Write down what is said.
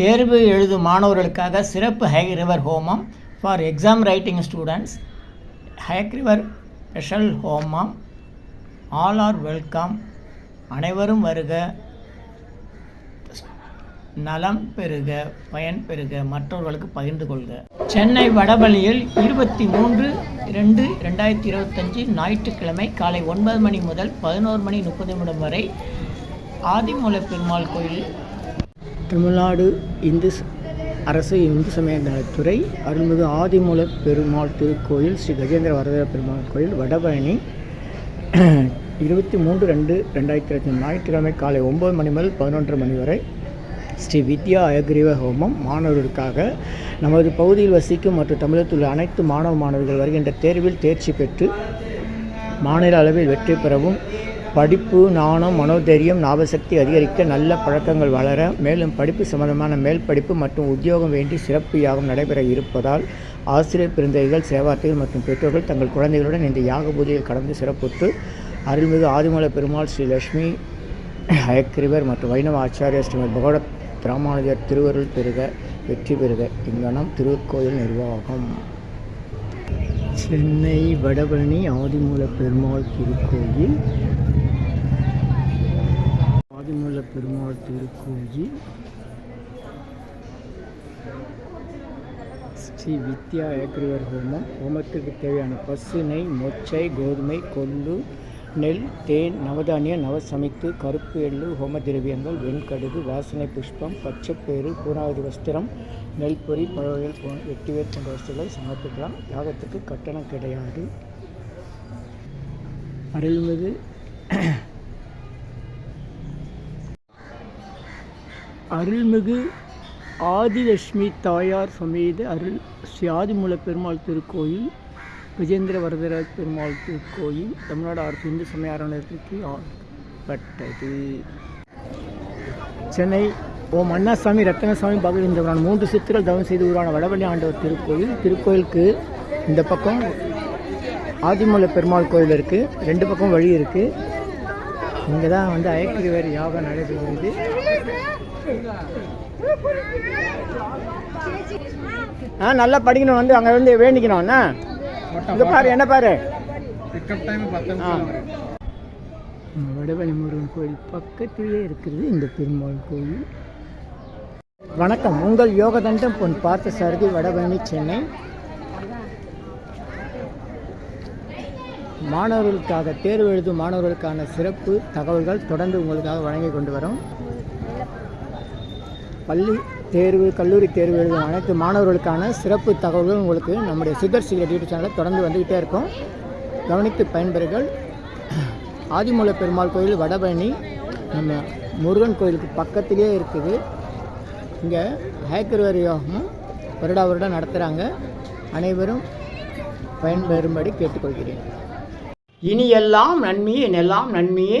தேர்வு எழுதும் மாணவர்களுக்காக சிறப்பு Hayagriva homam for exam writing students Hayagriva special homam all are welcome அனைவரும் வருக. நலம் பெறுக பயன் பெறுக மற்றவர்களுக்கு பகிர்ந்து கொள்க. சென்னை வடபள்ளியில் இருபத்தி மூன்று ரெண்டு ரெண்டாயிரத்தி இருபத்தஞ்சி ஞாயிற்றுக்கிழமை காலை ஒன்பது மணி முதல் பதினோரு மணி முப்பது நிமிடம் வரை ஆதிமூல பெருமாள் கோயில் தமிழ்நாடு இந்து அரசு இந்து சமய நலத்துறை அருள்மிகு ஆதிமூல பெருமாள் திருக்கோயில் ஸ்ரீ கஜேந்திர வரதர பெருமாள் கோயில் வடபழனி இருபத்தி மூன்று ரெண்டு ரெண்டாயிரத்தி இருபத்தி ஞாயிற்றுக்கிழமை காலை ஒம்பது மணி முதல் பதினொன்றரை மணி வரை ஸ்ரீ வித்யா அயக்ரீவ ஹோமம் மாணவர்களுக்காக நமது பகுதியில் வசிக்கும் மற்றும் தமிழகத்தில் உள்ள அனைத்து மாணவ மாணவிகள் வருகின்ற தேர்வில் தேர்ச்சி பெற்று மாநில அளவில் வெற்றி பெறவும் படிப்பு நாணம் மனோதைரியம் ஞாபகசக்தி அதிகரிக்க நல்ல பழக்கங்கள் வளர மேலும் படிப்பு சம்பந்தமான மேல் படிப்பு மற்றும் உத்தியோகம் வேண்டி சிறப்பு யாகம் நடைபெற இருப்பதால் ஆசிரியர் பிறந்தகைகள் சேவார்த்திகள் மற்றும் பெற்றோர்கள் தங்கள் குழந்தைகளுடன் இந்த யாக பூஜையில் கடந்து சிறப்புற்று அருள்மிகு ஆதிமலை பெருமாள் ஸ்ரீ லட்சுமி ஹயக்கிரிவர் மற்றும் வைணவ ஆச்சாரிய ஸ்ரீமத் பகவத் ராமானுஜர் திருவருள் பெறுக வெற்றி பெறுக. இங்கனம் திருக்கோயில் நிர்வாகம். சென்னை வடபழனி ஆதிமூல பெருமாள் திருக்கோயில். ஆதிமூல பெருமாள் திருக்கோயில். ஸ்ரீ வித்யா ஏக்ரிவர் ஹோமம். ஹோமத்திற்கு தேவையான பசு நெய் மொச்சை கோதுமை கொள்ளு நெல் தேன் நவதானிய நவசமித்து கருப்பு எள்ளு ஹோம திரவியங்கள் வெண்கடுகு வாசனை புஷ்பம் பச்சைப்பேறு பூனாவதி வஸ்திரம் நெல் பொறி பழவகைகள் போ வெட்டிவேர் போன்ற வஸ்துகளை சமர்ப்பிக்கலாம். யாகத்துக்கு கட்டணம் கிடையாது. அருள்மிகு அருள்மிகு ஆதிலட்சுமி தாயார் சமேத அருள் ஸ்ரீ ஆதிமூல பெருமாள் திருக்கோயில் விஜேந்திர வரதராஜ் பெருமாள் திருக்கோயில் தமிழ்நாடு அரசு இந்து சமய அறநிலையத்திற்கு ஆட்பட்டது. சென்னை ஓம் அண்ணாசாமி ரத்தனசாமி பகவீந்திரபுரான் மூன்று சித்திரல் தவம் செய்து உருவான வடவள்ளி ஆண்டவர் திருக்கோயில். திருக்கோயிலுக்கு இந்த பக்கம் ஆதிமூல பெருமாள் கோயில் இருக்குது ரெண்டு பக்கம் வழி இருக்குது இங்கே தான் வந்து அயக்கிரிவர் யாகம் நடைபெறுகிறது. ஆ நல்லா படிக்கணும் வந்து அங்கே வந்து வேண்டிக்கணும் என்ன? இங்கே பாரு என்ன பாரு? வடவழி முருகன் கோயில் பக்கத்திலேயே இருக்கிறது இந்த பெருமாள் கோயில். வணக்கம். உங்கள் யோகதண்டம் பொன் பார்த்த சாரதி வடபழனி சென்னை. மாணவர்களுக்காக தேர்வு எழுதும் மாணவர்களுக்கான சிறப்பு தகவல்கள் தொடர்ந்து உங்களுக்காக வழங்கி கொண்டு வரோம். பள்ளி தேர்வு கல்லூரி தேர்வு எழுதும் அனைத்து மாணவர்களுக்கான சிறப்பு தகவல்கள் உங்களுக்கு நம்முடைய சித்தர் சீக்கிரம் யூடியூப் சேனலில் தொடர்ந்து வந்துக்கிட்டே இருக்கும். கவனித்து பயன்பெறுங்கள். ஆதிமூல பெருமாள் கோயில் வடபழனி நம்ம முருகன் கோயிலுக்கு பக்கத்திலேயே இருக்குது. இங்கே ஹேக்கர்வர் யோகமும் வருடா வருடம் நடத்துகிறாங்க அனைவரும் பயன்பெறும்படி கேட்டுக்கொள்கிறேன். இனி எல்லாம் நன்மையே எல்லாம் நன்மையே.